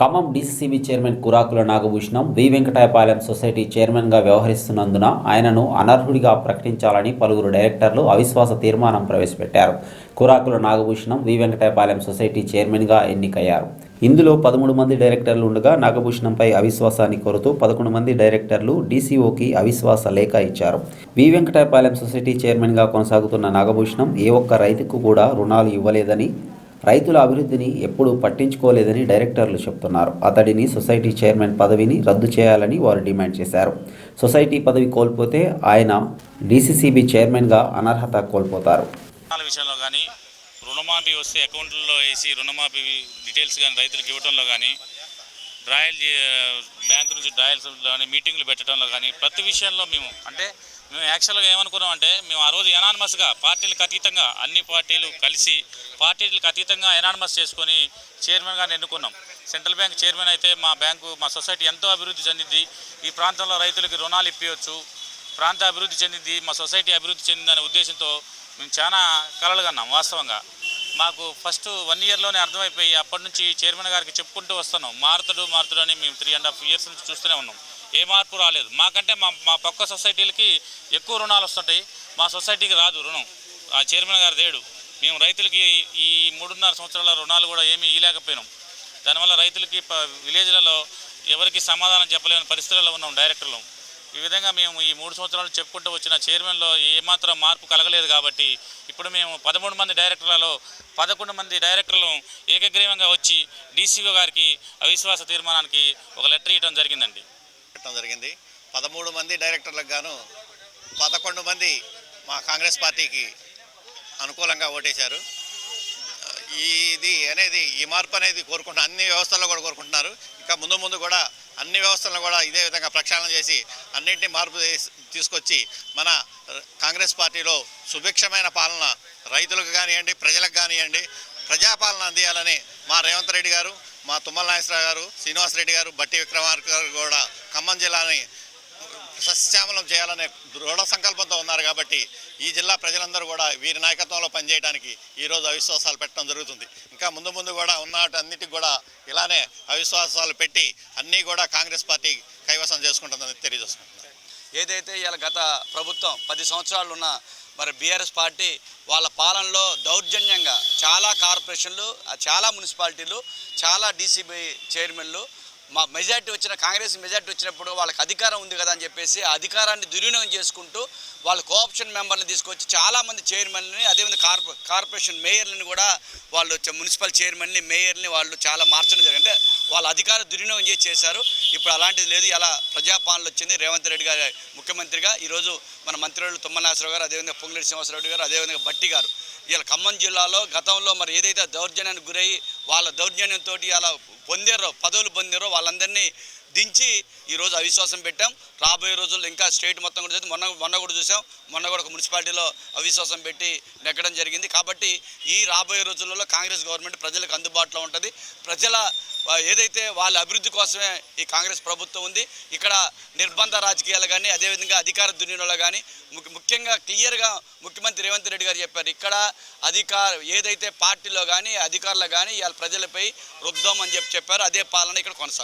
Khammam DCCB chairman Kurakula Nagabhushanam V Venkatayapalem society చైర్మన్గా వ్యవహరిస్తున్నందున ఆయనను అనర్హుడిగా ప్రకటించాలని పలువురు డైరెక్టర్లు అవిశ్వాస తీర్మానం ప్రవేశపెట్టారు. కురాకుల నాగభూషణం వి వెంకటాయపాలెం సొసైటీ చైర్మన్గా ఎన్నికయ్యారు. ఇందులో పదమూడు మంది డైరెక్టర్లు ఉండగా నాగభూషణంపై అవిశ్వాసాన్ని కోరుతూ పదకొండు మంది డైరెక్టర్లు డీసీఓకి అవిశ్వాస లేఖ ఇచ్చారు. వి వెంకటాయపాలెం సొసైటీ చైర్మన్గా కొనసాగుతున్న నాగభూషణం ఏ ఒక్క రైతుకు కూడా రుణాలు ఇవ్వలేదని రైతుల అభివృద్ధిని ఎప్పుడూ పట్టించుకోలేదని డైరెక్టర్లు చెబుతున్నారు అతడిని సొసైటీ చైర్మన్ పదవిని రద్దు చేయాలని వారు డిమాండ్ చేశారు. సొసైటీ పదవి కోల్పోతే ఆయన డీసీసీబీ చైర్మన్గా అనర్హత కోల్పోతారు. విషయంలో కానీ రుణమాఫీ వస్తే అకౌంట్లలో వేసి రుణమాఫీ డీటెయిల్స్ కానీ రైతులకు ఇవ్వడంలో కానీ డ్రాయల్ బ్యాంకు నుంచి డ్రాయల్స్ కానీ మీటింగ్లు పెట్టడంలో కానీ ప్రతి విషయంలో మేము అంటే మేము యాక్చువల్గా ఏమనుకున్నాం అంటే మేము ఆ రోజు ఎనానమస్గా పార్టీలకు అతీతంగా అన్ని పార్టీలు కలిసి పార్టీలకు అతీతంగా ఎనానమస్ చేసుకొని చైర్మన్గా ఎన్నుకున్నాం. సెంట్రల్ బ్యాంక్ చైర్మన్ అయితే మా బ్యాంకు మా సొసైటీ ఎంతో అభివృద్ధి చెందింది. ఈ ప్రాంతంలో రైతులకి రుణాలు ఇప్పించవచ్చు ప్రాంత అభివృద్ధి చెందింది మా సొసైటీ అభివృద్ధి చెందిందనే ఉద్దేశంతో మేము చాలా కలలు కన్నాం వాస్తవంగా. మాకు ఫస్ట్ వన్ ఇయర్లోనే అర్థమైపోయి అప్పటి నుంచి చైర్మన్ గారికి చెప్పుకుంటూ వస్తున్నాం. మారుతుడు మారుతుడు అని మేము త్రీ అండ్ హాఫ్ ఇయర్స్ నుంచి చూస్తూనే ఉన్నాం. ఏ మార్పు రాలేదు. మాకంటే మా మా పక్క సొసైటీలకి ఎక్కువ రుణాలు వస్తుంటాయి. మా సొసైటీకి రాదు రుణం. ఆ చైర్మన్ గారు దేడు మేము రైతులకి ఈ మూడున్నర సంవత్సరాల రుణాలు కూడా ఏమీ ఇవ్వలేకపోయినాం దానివల్ల రైతులకి ప- విలేజ్లలో ఎవరికి సమాధానం చెప్పలేని పరిస్థితుల్లో ఉన్నాం డైరెక్టర్లు ఈ విధంగా మేము ఈ మూడు సంవత్సరాలు చెప్పుకుంటూ వచ్చిన చైర్మన్లో ఏమాత్రం మార్పు కలగలేదు కాబట్టి ఇప్పుడు మేము పదమూడు మంది డైరెక్టర్లలో పదకొండు మంది డైరెక్టర్లు ఏకగ్రీవంగా వచ్చి డీసీఓ గారికి అవిశ్వాస తీర్మానానికి ఒక లెటర్ ఇవ్వడం జరిగిందండి. పెట్టడం జరిగింది. పదమూడు మంది డైరెక్టర్లకు గాను పదకొండు మంది మా కాంగ్రెస్ పార్టీకి అనుకూలంగా ఓటేశారు. ఇది అనేది ఈ మార్పు అనేది కోరుకుంటున్నారు అన్ని వ్యవస్థల్లో కూడా కోరుకుంటున్నారు. ఇంకా ముందు ముందు కూడా అన్ని వ్యవస్థలను కూడా ఇదే విధంగా ప్రక్షాళన చేసి అన్నింటినీ మార్పు తీసుకొచ్చి మన కాంగ్రెస్ పార్టీలో సుభిక్షమైన పాలన రైతులకు కానివ్వండి ప్రజలకు కానివ్వండి ప్రజాపాలన అందియాలని మా రేవంత్ రెడ్డి గారు మా తుమ్మల నాగేశ్వరరావు గారు శ్రీనివాసరెడ్డి గారు బట్టి విక్రమార్క గారు కూడా ఖమ్మం జిల్లాని సస్యశ్యామలం చేయాలనే దృఢ సంకల్పంతో ఉన్నారు కాబట్టి ఈ జిల్లా ప్రజలందరూ కూడా వీరి నాయకత్వంలో పనిచేయడానికి ఈరోజు అవిశ్వాసాలు పెట్టడం జరుగుతుంది. ఇంకా ముందు ముందు కూడా ఉన్న అన్నిటికి కూడా ఇలానే అవిశ్వాసాలు పెట్టి అన్నీ కూడా కాంగ్రెస్ పార్టీ కైవసం చేసుకుంటుందని తెలియజేసుకుంటున్నారు ఏదైతే ఇలా గత ప్రభుత్వం పది సంవత్సరాలు ఉన్న మరి బీఆర్ఎస్ పార్టీ వాళ్ళ పాలనలో దౌర్జన్యంగా చాలా కార్పొరేషన్లు చాలా మున్సిపాలిటీలు చాలా డీసీబీ చైర్మన్లు మా మెజార్టీ వచ్చిన కాంగ్రెస్ మెజార్టీ వచ్చినప్పుడు వాళ్ళకి అధికారం ఉంది కదా అని చెప్పేసి అధికారాన్ని దుర్వినియోగం చేసుకుంటూ వాళ్ళ కోఆప్షన్ మెంబర్ని తీసుకొచ్చి చాలామంది చైర్మన్ని అదేవిధంగా కార్పొ కార్పొరేషన్ మేయర్లను కూడా వాళ్ళు మున్సిపల్ చైర్మన్ని మేయర్ని వాళ్ళు చాలా మార్చడం జరిగింది. అంటే వాళ్ళ అధికార దుర్వినియోగం చేసి చేశారు. ఇప్పుడు అలాంటిది లేదు. ఇలా ప్రజాపాలన వచ్చింది రేవంత్ రెడ్డి గారు ముఖ్యమంత్రిగా. ఈరోజు మన మంత్రులు తుమ్మనాశ్వరరావు గారు అదేవిధంగా పొంగులేటి శ్రీనివాసరావు గారు అదేవిధంగా భట్టి గారు. ఇలా ఖమ్మం జిల్లాలో గతంలో మరి ఏదైతే దౌర్జన్యానికి గురయ్యి వాళ్ళ దౌర్జన్యంతో అలా పొందారో పదవులు పొందారో వాళ్ళందరినీ దించి ఈరోజు అవిశ్వాసం పెట్టాం. రాబోయే రోజుల్లో ఇంకా స్టేట్ మొత్తం కూడా మొన్న మొన్న కూడా చూసాం. మొన్న కూడా ఒక మున్సిపాలిటీలో అవిశ్వాసం పెట్టి నెగ్గడం జరిగింది. కాబట్టి ఈ రాబోయే రోజులలో కాంగ్రెస్ గవర్నమెంట్ ప్రజలకు అందుబాటులో ఉంటుంది. ప్రజల ఏదైతే వాళ్ళ అభివృద్ధి కోసమే ఈ కాంగ్రెస్ ప్రభుత్వం ఉంది ఇక్కడ నిర్బంధ రాజకీయాలు కానీ అదేవిధంగా అధికార దుర్వినియోగంలో కానీ ముఖ్య- ముఖ్యంగా క్లియర్గా ముఖ్యమంత్రి రేవంత్ రెడ్డి గారు చెప్పారు. ఇక్కడ అధికార ఏదైతే పార్టీలో కానీ అధికారులు కానీ వాళ్ళ ప్రజలపై రుద్దామని చెప్పి చెప్పారు. అదే పాలన ఇక్కడ కొనసాగుతుంది.